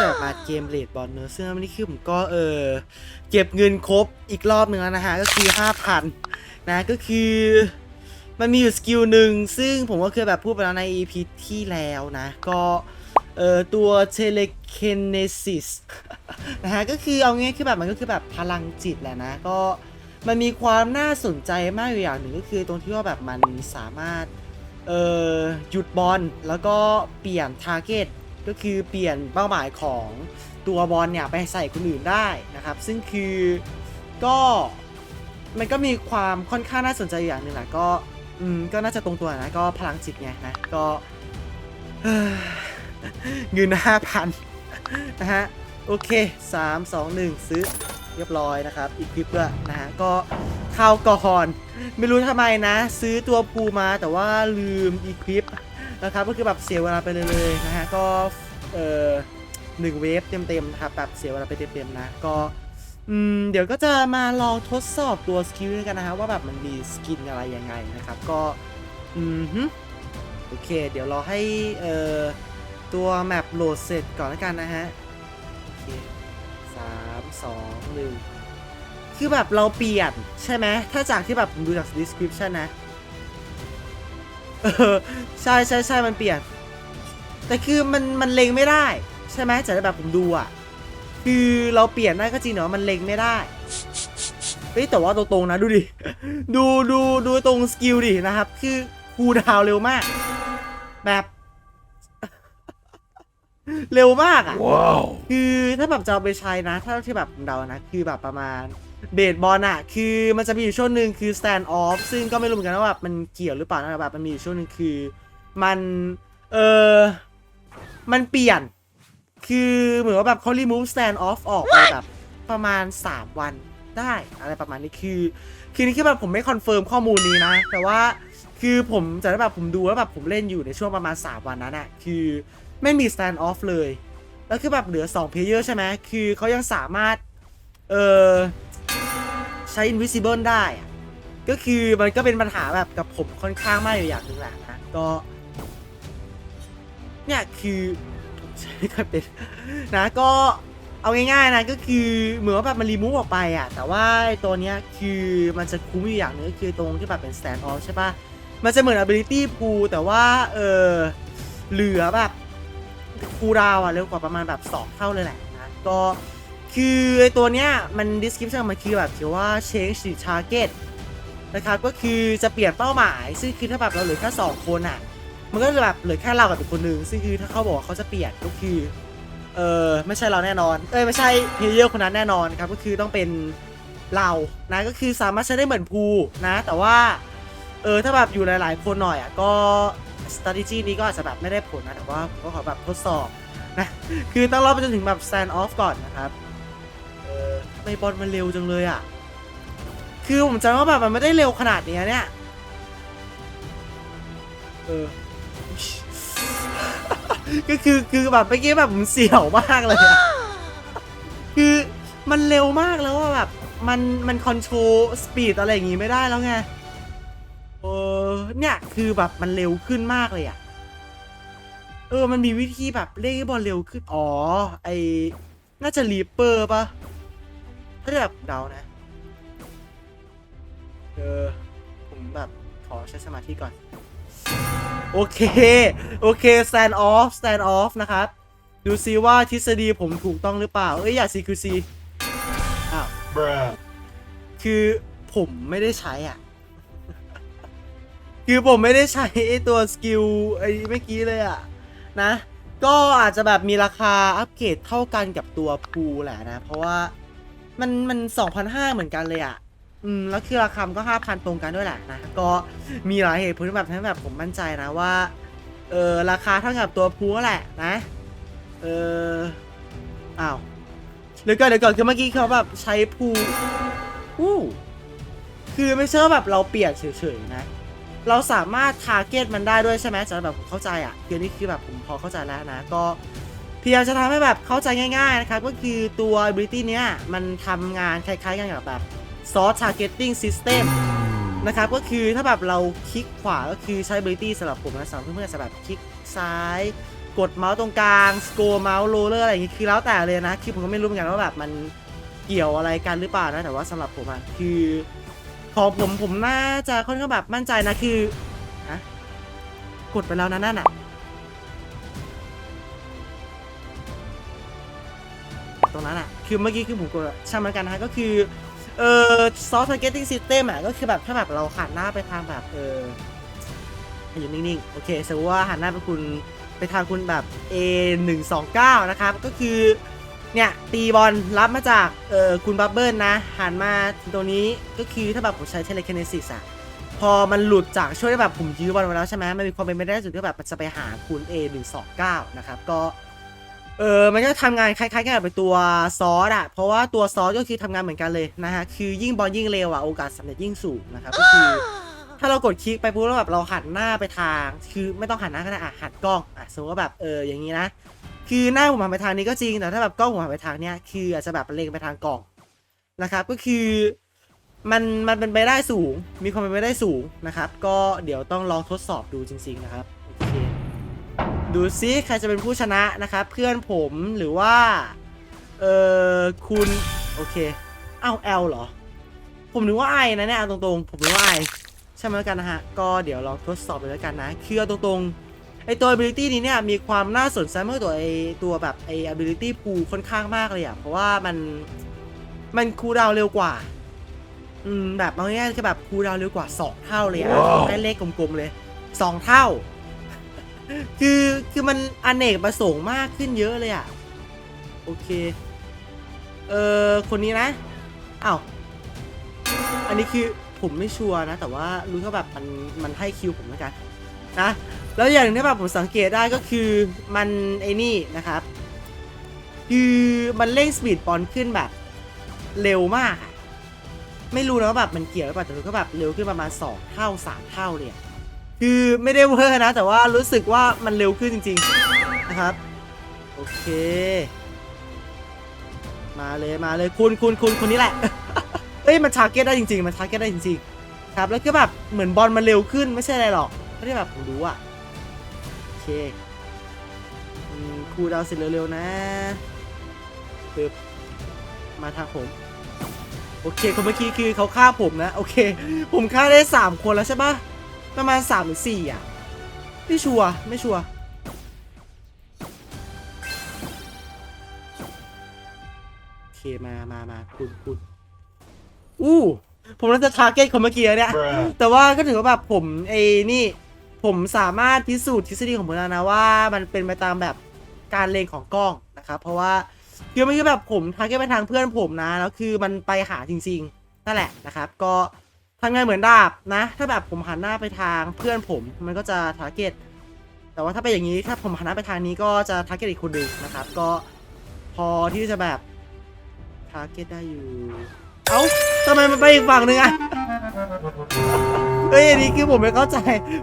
จะมาเกมเลดบอลเนอะซึ่งวันนี้คือผมก็เออเก็บเงินครบอีกรอบหนึ่งแล้วนะฮะ ก็คือ5,000นะก็คือมันมีอยู่สกิลหนึ่งซึ่งผมก็เคยแบบพูดไปแล้วใน EP ที่แล้วนะ ก็เออตัว telekinesis นะฮะก็คือเอาง่ายคือแบบมันก็คือแบบพลังจิตแหละนะ ก็มันมีความน่าสนใจมากอยู่อย่างหนึ่งก็คือตรงที่ว่าแบบมันสามารถเอ่อหยุดบอลแล้วก็เปลี่ยนทาร์เก็ต ก็คือเปลี่ยนเป้าหมายของตัวบอลเนี่ยไปใส่คนอื่นได้นะครับ ซึ่งคือก็มันก็มีความค่อนข้างน่าสนใจอย่างหนึ่งแหละก็อืมก็น่าจะตรงตัวนะก็พลังจิตไงนะก็เงินห้าพันนะฮะโอเค 3 2 1 ซื้อเรียบร้อยนะครับอีกคลิปด้วยนะฮะก็เข้าวก่อน ไม่รู้ทำไมนะ ซื้อตัวภูมาแต่ว่าลืมอีคลิป นะครับก็คือแบบเสียเวลาไปเลยๆนะฮะก็เออหนึ่งเวฟเต็มๆนะครับแบบเสียเวลาไปเต็มๆนะก็อืมเดี๋ยวก็จะมาลองทดสอบตัวสกิลกันนะฮะว่าแบบมันมีสกินอะไรยังไงนะครับก็อืมฮึโอเค เดี๋ยวรอให้เอ่อตัวแมปโหลดเสร็จก่อนแล้วกันนะฮะโอเคสามสองหนึ่งคือแบบเราเปลี่ยนใช่ไหมถ้าจากที่แบบดูจาก description นะ ใช่ใช่ใช่มันเปลี่ยน แต่คือมันมันเล็งไม่ได้ ใช่ไหมจากที่แบบผมดูอะ คือเราเปลี่ยนได้ก็จริงแต่ว่ามันเล็งไม่ได้เฮ้ยแต่ว่าตรงๆนะดูดิ ดูดูดูตรงสกิลดินะครับ คือคูลดาวน์เร็วมาก แบบ เร็วมากอะ Wow. คือถ้าแบบจะเอาไปใช้นะ ถ้าที่แบบผมเดานะ คือแบบประมาณ เบสบอลอะคือมันจะมีอยู่ช่วงหนึ่งคือ stand off ซึ่งก็ไม่รู้เหมือนกันว่าแบบมันเกี่ยวหรือเปล่านะแบบมันมีอยู่ช่วงหนึ่งคือ มันเออมันเปลี่ยน คือเหมือนว่าแบบเขา remove stand off ออกไปแบบประมาณ 3 วันได้อะไรประมาณนี้คือ คือนี่คือแบบผมไม่คอนเฟิร์มข้อมูลนี้นะ แต่ว่าคือผมจะได้แบบผมดูแล้วแบบผมเล่นอยู่ในช่วงประมาณ 3 วันนั้นอะคือไม่มี stand off เลย แล้วคือแบบเหลือ2 player ใช่ไหมคือเขายังสามารถเออ ช้ invisible ได้อะก็คือมันก็เป็นปัญหาแบบกับผมค่อนข้างมากอยู่อย่างหนึ่งแหละนะก็ เนี่ยคือผมใช้ไม่ค่อยเป็นนะก็เอาง่ายๆนะก็คือเหมือนว่าแบบมันรีมูฟออกไปอะแต่ว่าตัวเนี้ยคือมันจะคุ้มอยู่อย่างหนึงก็คือตรงที่แบบเป็น stand off ใช่ปะมันจะเหมือน ability pool แต่ว่าเออเหลือแบบคูดาวน์อะเร็วกว่าประมาณแบบ 2 เท่าเลยแหละนะก็ คือไอตัวเนี้ยมัน description มันคือแบบเขียนว่า change the target นะครับก็คือจะเปลี่ยนเป้าหมาย ซึ่งคือถ้าแบบเราเหลือแค่2คนอะมันก็จะแบบเหลือแค่เรากับอีกคนนึงซึ่งคือถ้าเขาบอกว่าเขาจะเปลี่ยนก็คือเออไม่ใช่เราแน่นอน เอ้ยไม่ใช่เพลเยอร์คนนั้นแน่นอนครับก็คือต้องเป็นเรานะก็คือสามารถใช้ได้เหมือนภูนะ แต่ว่าเออถ้าแบบอยู่หลาย ๆ คนหน่อยอะก็ strategy นี้ก็อาจจะแบบไม่ได้ผลนะแต่ว่าผมก็ขอแบบทดสอบนะคือต้องรอไปจนถึงแบบ stand off ก่อนนะครับ ทำไม่บอลมันเร็วจังเลยอะ คือผมจำว่าแบบมันไม่ได้เร็วขนาดเนี้ยเนี่ย เออ ก็คือคือแบบเมื่อกี้แบบผมเสียวมากเลยอะคือมันเร็วมากแล้วว่าแบบมันมันคอนโทรลสปีดอะไรอย่างงี้ไม่ได้แล้วไงเออเนี่ยคือแบบมันเร็วขึ้นมากเลยอะเออ มันมีวิธีแบบเล่นให้บอลเร็วขึ้น อ๋อ ไอน่าจะรีเปอร์ปะ ถ้าแบบเดานะเออผมแบบขอใช้สมาธิก่อน โอเค โอเค stand off stand off นะครับ ดูซิว่าทฤษฎีผมถูกต้องหรือเปล่า เอ้ย อย่าซีคือซีอ้าว Bruh. คือผมไม่ได้ใช้อะ คือผมไม่ได้ใช้ไอตัวสกิลไอ้เมื่อกี้เลยอะ นะ ก็อาจจะแบบมีราคาอัปเกรดเท่ากันกับตัวพูแหละนะ เพราะว่า มันมัน2,500เหมือนกันเลยอะ อืม แล้วคือราคามันก็5,000ตรงกันด้วยแหละนะ ก็มีหลายเหตุผลแบบทำให้แบบผมมั่นใจนะว่า เออราคาเท่ากับตัวพูแหละนะ เอออ้าวเดี๋ยวก่อนเดี๋ยวก่อนคือเมื่อกี้เขาแบบใช้พูอู้คือไม่ใช่ว่าแบบเราเปลี่ยนเฉยๆนะ เราสามารถทาร์เก็ตมันได้ด้วยใช่ไหมจะแบบผมเข้าใจอะคือนี่คือแบบผมพอเข้าใจแล้วนะ ก็ พยายาจะทำให้แบบเข้าใจง่ายๆนะครับ ก็คือตัว ability เนี้ยมันทำงานคล้ายๆกันกับแบบ source targeting system นะครับ ก็คือถ้าแบบเราคลิกขวาก็คือใช้ ability สำหรับผมนะสำหรับเพื่อนๆจะแบบคลิกซ้ายกกดเมาส์ตรงกลางสโกเมาส์โรเลอร์อะไรอย่างงี้คือแล้วแต่เลยนะคือผมก็ไม่รู้เหมือนกันว่าแบบมันเกี่ยวอะไรกันหรือเปล่านะแต่ว่าสำหรับผมอะคือของผมผมน่าจะค่อนข้างแบบมั่นใจนะคือฮะกดไปแล้วนะนั่นอะ รงนั้นอะคือเมื่อกี้คือผมกดอะช่างมันกันนะฮะก็คือเอ่อซอฟต์ targeting system อะก็คือแบบถ้าแบบเราหันหน้าไปทางแบบเอออยู่นิ่งๆ โอเคสมมติว่าหันหน้าไปคุณไปทางคุณแบบ A 1 2 9นะครับ ก็คือเนี่ยตีบอลรับมาจากเอ่อคุณบับเบิลนะ หันมาถึงตรงนี้ก็คือถ้าแบบผมใช้เทเลค i น e ซิสอะพอมันหลุดจากช่วยแบบผมยื้อบอลไว้แล้วใช่ไหมมันมีความเป็นไปได้สูงที่แบบมันจะไปหาคุณ A 1 2 9นะครับก็ เออมันก็ทำงานคล้ายๆกันกับเป็นตัวซอสอะเพราะว่าตัวซอสก็คือทำงานเหมือนกันเลยนะฮะคือยิ่งบอลยิ่งเร็วอะโอกาสสำเร็จยิ่งสูงนะครับก็คือ ถ้าเรากดคลิกไปปุ๊บแล้วแบบเราหันหน้าไปทาง คือไม่ต้องหันหน้าก็ได้อะหันกล้องอะสมมติว่าแบบเอออย่างนี้นะคือหน้าผมหันไปทางนี้ก็จริงแต่ถ้าแบบกล้องผมหันไปทางเนี้ยคืออาจจะแบบเล็งไปทางกล่องนะครับ ก็คือมันมันเป็นไปได้สูง มีความเป็นไปได้สูงนะครับ ก็เดี๋ยวต้องลองทดสอบดูจริง ๆนะครับ ดูซิใครจะเป็นผู้ชนะนะครับ เพื่อนผมหรือว่า เออคุณ โอเคอ้าวแอลเหรอ ผมนึกว่าไอนะเนี่ยเอาตรงๆ ผมนึกว่าไอใช่ไหมแล้วกันนะฮะ ก็เดี๋ยวลองทดสอบไปแล้วกันนะ คือเอาตรงๆ ไอตัว ability นี้เนี่ยมีความน่าสนใจมากกว่าตัวไอตัวแบบไอ ability pool ค่อนข้างมากเลยอะเพราะว่ามันมันคูลดาวน์เร็วกว่า อืมแบบเอาง่ายๆคือแบบคูลดาวน์เร็วกว่า 2 เท่าเลยอะได้เลขกลมๆเลย 2 เท่า คือคือมันอเนกประสงค์มากขึ้นเยอะเลยอะโอเค เออคนนี้นะอ้าวอันนี้คือผมไม่ชัวร์นะ แต่ว่ารู้แค่แบบมันมันให้คิวผมแล้วกันนะแล้วอย่างหนึงที่แบบผมสังเกตได้ก็คือมันไอ้นี่นะครับ คือมันเร่งสปีดบอลขึ้นแบบเร็วมาก ไม่รู้นะว่าแบบมันเกี่ยวหรือเปล่าแต่รู้ก็แบบเร็วขึ้นประมาณ 2 เท่า 3 เท่าเลยอะ คือไม่ได้เวอร์นะ แต่ว่ารู้สึกว่ามันเร็วขึ้นจริง ๆ นะครับ โอเค มาเลยมาเลยคุณคุณคุณคนนี้แหละ เอ้ยมันทาร์เก็ตได้จริง ๆ มันทาร์เก็ตได้จริงๆครับแล้วก็แบบเหมือนบอลมันเร็วขึ้นไม่ใช่อะไรหรอกไม่ได้แบบผมรู้อะโอเคอืมคูดาวเสร็จเร็วๆนะปึ๊บมาทางผมโอเคคนเมื่อกี้คือเขาฆ่าผมนะ โอเค ผมฆ่าได้ 3 คนแล้วใช่ปะ ประมาณ3หรือ4อะ ไม่ชัวร์ไม่ชัวร์โอเคมามามาคุณคุณอู้ผมน่าจะทาร์เก็ตคนเมื่อกี้เนี่ย Bruh. แต่ว่าก็ถือว่าแบบผมไอ้นี่ ผมสามารถพิสูจน์ทฤษฎีของผมแล้วนะว่า มันเป็นไปตามแบบการเลงของกล้องนะครับเพราะว่าคือไม่ใช่แบบผมทาร์เก็ตไปทางเพื่อนผมนะแล้วคือมันไปหาจริง ๆ นั่นแหละนะครับ ก็ ทำงานเหมือนดาบนะ ถ้าแบบผมหันหน้าไปทางเพื่อนผมมันก็จะทาร์เก็ตแต่ว่าถ้าเป็นอย่างนี้ถ้าผมหันหน้าไปทางนี้ก็จะทาร์เก็ตอีกคนหนึ่งนะครับ ก็พอที่จะแบบทาร์เก็ตได้อยู่ เอ้าทำไมมันไปอีกฝั่งหนึ่งอะเฮ้ยอันนี้คือผมไม่เข้าใจ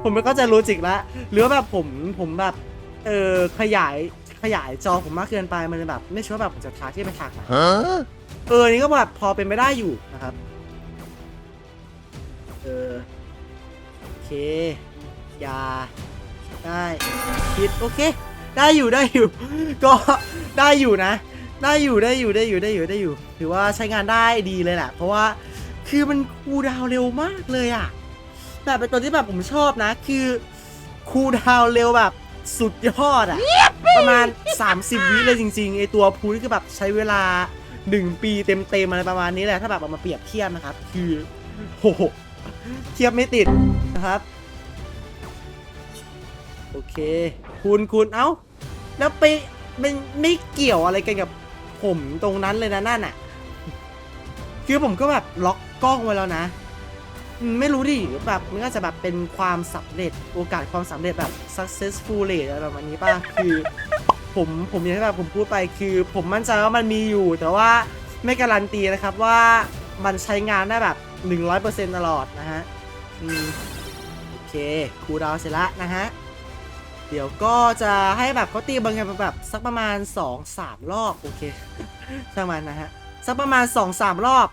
ผมไม่เข้าใจโลจิกละหรือว่าแบบผมผมแบบเออขยายขยายจอผมมากเกินไปมันเลยแบบ ไม่ชัวร์แบบผมจะทาที่ไปทางไหน Huh? เอออันนี่ก็แบบพอเป็นไปได้อยู่นะครับ เออโอเคอยาได้คิดโอเค ได้อยู่ได้อยู่ ก็ได้อยู่นะ ได้อยู่ได้อยู่ได้อยู่ได้อยู่ได้อยู่ ถือว่าใช้งานได้ดีเลยแหละเพราะว่าคือมันคูลดาวน์เร็วมากเลยอะแบบเป็นตัวที่แบบผมชอบนะ คือคูลดาวน์เร็วแบบสุดยอดอะประมาณ 30 วิเลยจริงๆไอตัวพูนี่คือแบบใช้เวลา 1 ปีเต็มๆอะไรประมาณนี้แหละถ้าแบบเอามาเปรียบเทียบนะครับ คือโห เทียบไม่ติดนะครับ โอเค คุณคุณเอ้า แล้วไปมันไม่เกี่ยวอะไรกันกับผมตรงนั้นเลยนะนั่นอะ คือผมก็แบบล็อกกล้องไว้แล้วนะ ไม่รู้ดิแบบมันก็จะแบบเป็นความสำเร็จโอกาสความสำเร็จแบบ successful rate อะไรประมาณนี้ป่ะ คือผมผมอย่างที่แบบผมพูดไปคือ ผมมั่นใจว่ามันมีอยู่ แต่ว่าไม่การันตีนะครับว่ามันใช้งานได้แบบ 100%ตลอดนะฮะ อืม โอเค คูดาวเสร็จละนะฮะ เดี๋ยวก็จะให้แบบเขาตีบอลกันแบบสักประมาณ 2-3 รอบ โอเค ช่างมันนะฮะ สักประมาณ 2-3 รอบ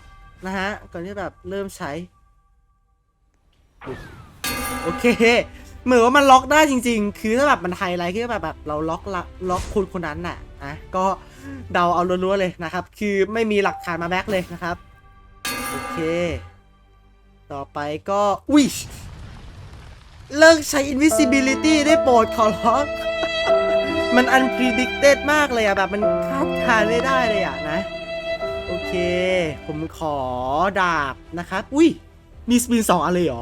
นะฮะ ก่อนที่แบบเริ่มใช้ โอเค เหมือนว่ามันล็อกได้จริง ๆ คือถ้าแบบมันไฮไลท์คือแบบแบบเราล็อกละล็อกคนคนนั้นน่ะนะก็เดาเอาล้วนๆเลยนะครับ คือไม่มีหลักฐานมาแบ็กเลยนะครับ โอเค ต่อไปก็อุ้ยเลิกใช้ invisibility ได้โปรดขอร้องมัน unpredicted มากเลยอะแบบมันคาดการไม่ได้เลยอะนะ โอเค ผมขอดาบนะครับ อุ้ย มีสปินสองอันเลยเหรอ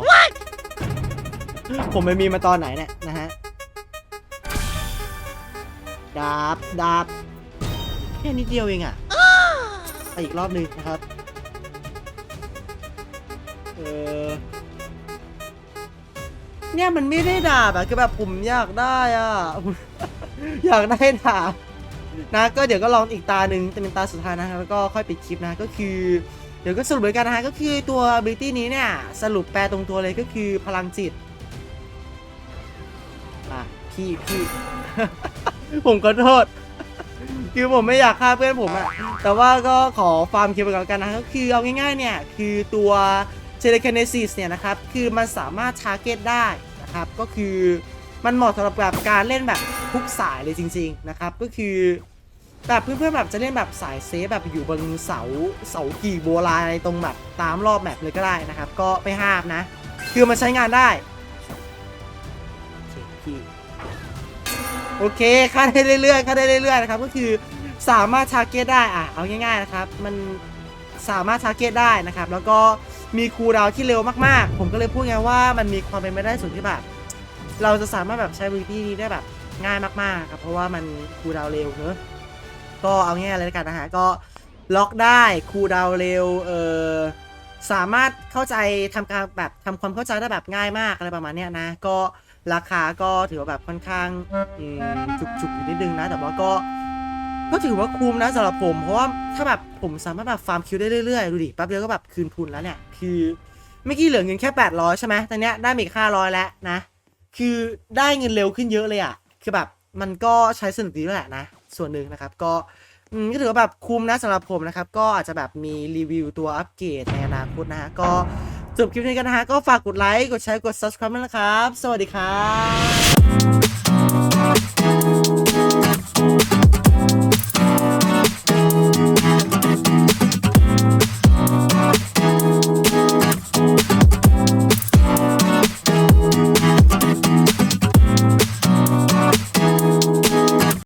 ผมไม่มีมาตอนไหนเนี่ยนะฮะ ดาบ ดาบ แค่นิดเดียวเองอะไปอีกรอบหนึ่งนะครับ เนี่ยมันไม่ได้ดาบอะคือแบบผมอยากได้อะ อยากได้ดาบนะก็เดี๋ยวก็ลองอีกตาหนึ่งจะเป็นตาสุดท้ายนะครับแล้วก็ค่อยปิดคลิปนะก็คือเดี๋ยวก็สรุปเลยกันนะฮะก็คือตัว ability นี้เนี่ย สรุปแปลตรงตัวเลยก็คือพลังจิตอะพี่พี่ ผมขอโทษ คือผมไม่อยากฆ่าเพื่อนผมอะแต่ว่าก็ขอฟาร์มคิวไปก่อนแล้วกันนะก็คือเอาง่ายๆเนี่ย คือตัว telekinesis เนี่ยนะครับ คือมันสามารถ target ได้นะครับ ก็คือมันเหมาะสำหรับแบบการเล่นแบบทุกสายเลยจริง ๆ นะครับ ก็คือแบบเพื่อนๆแบบจะเล่นแบบสายเซฟแบบอยู่บนเสาเสากี่โบราณตรงแบบตามรอบแมปเลยก็ได้นะครับ ก็ไม่ห้ามนะ คือมันใช้งานได้โอเคค่าได้เรื่อยๆค่าได้เรื่อยๆนะครับ ก็คือสามารถทาร์เก็ตได้อะเอาง่ายๆนะครับ มันสามารถทาร์เก็ตได้นะครับ แล้วก็ มีคูลดาวน์ที่เร็วมากๆ ผมก็เลยพูดไงว่ามันมีความเป็นไปได้สูงที่แบบ เราจะสามารถแบบใช้บริตี้นี้ได้แบบง่ายมากๆครับเพราะว่ามันคูลดาวน์เร็วเนอะก็เอาง่ายๆเลยละกันนะฮะก็ล็อกได้คูลดาวน์เร็วเออสามารถเข้าใจทำการแบบทำความเข้าใจได้แบบง่ายมากอะไรประมาณเนี้ยนะ ก็ราคาก็ถือว่าแบบค่อนข้างจุกๆอยู่นิดนึงนะ แต่ว่าก็ ก็ถือว่าคุ้มนะสำหรับผม เพราะว่าถ้าแบบผมสามารถแบบฟาร์มคิวได้เรื่อยๆ ดูดิแป๊บเดียวก็แบบคืนทุนแล้วเนี่ย คือเมื่อกี้เหลือเงินแค่ 800 ใช่ไหมแต่เนี้ยได้มาอีก500 แล้วนะ คือได้เงินเร็วขึ้นเยอะเลยอะ คือแบบมันก็ใช้สนุกดีด้วยแหละนะ ส่วนหนึ่งนะครับก็ก็ถือว่าแบบคุ้มนะสำหรับผมนะครับ ก็อาจจะแบบมีรีวิวตัวอัปเกรดในอนาคตนะฮะก็จบคลิปนี้กันนะฮะก็ฝากกดไลค์กดแชร์กด subscribe ด้วยนะครับ สวัสดีครับ